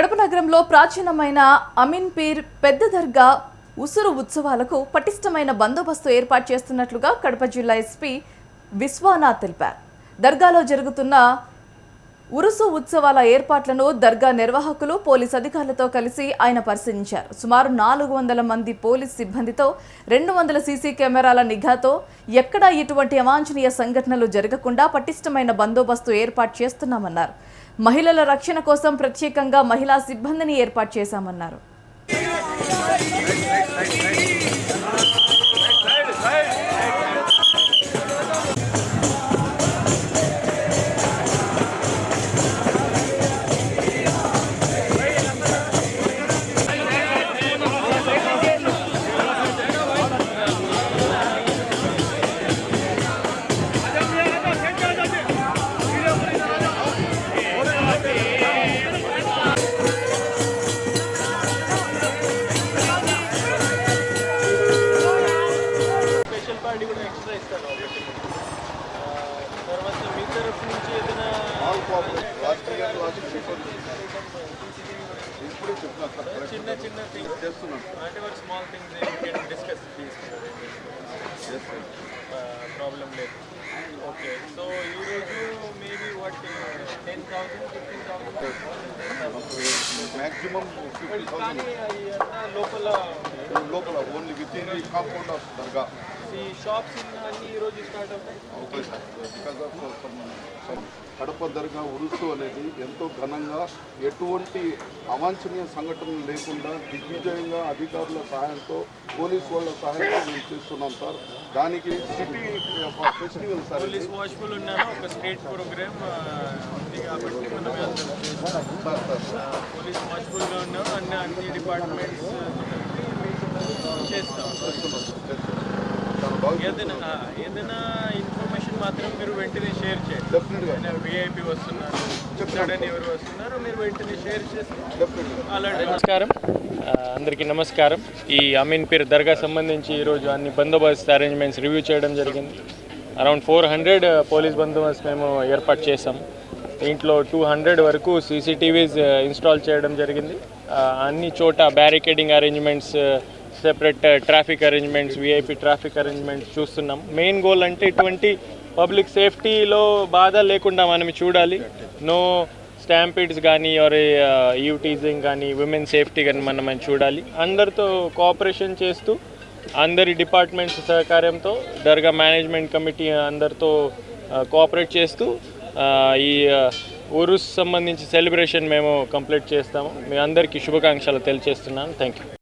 కడప నగరంలో ప్రాచీనమైన అమీన్ పీర్ పెద్ద దర్గా ఉసురు ఉత్సవాలకు పటిష్టమైన బందోబస్తు ఏర్పాటు చేస్తున్నట్లుగా కడప జిల్లా ఎస్పీ విశ్వనాథ్ తెలిపారు. దర్గాలో జరుగుతున్న ఉరుసు ఉత్సవాల ఏర్పాట్లను దర్గా నిర్వాహకులు పోలీస్ అధికారులతో కలిసి ఆయన పరిశీలించారు. సుమారు నాలుగు వందల మంది పోలీస్ సిబ్బందితో రెండు వందల సీసీ కెమెరాల నిఘాతో ఎక్కడా ఇటువంటి అవాంఛనీయ సంఘటనలు జరగకుండా పటిష్టమైన బందోబస్తు ఏర్పాటు చేస్తున్నామన్నారు. మహిళల రక్షణ కోసం ప్రత్యేకంగా మహిళా సిబ్బందిని ఏర్పాటు చేశామన్నారు. చిన్న చిన్న థింగ్స్ చేస్తున్నాం what small things discuss problem లేదు. ఓకే సో ఈరోజు maybe what ten thousand fifteen thousand maximum లోపల లోపల only with in compound of dargah Kadapa dargah urs అనేది ఎంతో ఘనంగా ఎటువంటి అవాంఛనీయ సంఘటనలు లేకుండా దిగ్విజయంగా అధికారుల సహాయంతో పోలీస్ వాళ్ళ సహాయంతో మేము చేస్తున్నాం సార్. దానికి సిటీ ఫెస్టివల్ సార్ పోలీస్ వాచ్ఫుల్గా ఉన్నాం అన్ని అన్ని డిపార్ట్మెంట్స్ చేస్తాం. ఏదైనా ఆ, ఏదైనా ఇన్ఫర్మేషన్ మాత్రం మీరు వెంటనే షేర్ చేయండి. విఐపి వస్తున్నారు సడన్ ఎవరు వస్తున్నారు మీరు వెంటనే షేర్ చేసి అలాంటి నమస్కారం. అందరికీ నమస్కారం. ఈ అమీన్ పీర్ దర్గా సంబంధించి ఈరోజు అన్ని బందోబస్తు అరేంజ్మెంట్స్ రివ్యూ చేయడం జరిగింది. అరౌండ్ ఫోర్ హండ్రెడ్ పోలీస్ బందోబస్తు మేము ఏర్పాటు చేసాం దీంట్లో టూ హండ్రెడ్ వరకు సీసీటీవీస్ ఇన్స్టాల్ చేయడం జరిగింది. అన్ని చోట barricading arrangements separate traffic arrangements VIP traffic arrangements చూస్తున్నాం. మెయిన్ గోల్ అంటే ఇటువంటి పబ్లిక్ సేఫ్టీలో బాధ లేకుండా మనం చూడాలి. నో స్టాంపిడ్స్ కానీ ఆర్ యూటీజింగ్ కానీ విమెన్ సేఫ్టీ కానీ మనం మనం చూడాలి. అందరితో కోఆపరేషన్ చేస్తూ అందరి డిపార్ట్మెంట్స్ సహకారంతో దర్గా మేనేజ్మెంట్ కమిటీ అందరితో uh, కోఆపరేట్ చేస్తూ uh, ఈ uh, ఉరుస్ సంబంధించి సెలబ్రేషన్ మేము కంప్లీట్ చేస్తాము. మీ అందరికీ శుభాకాంక్షలు తెలియజేస్తున్నాను. Thank you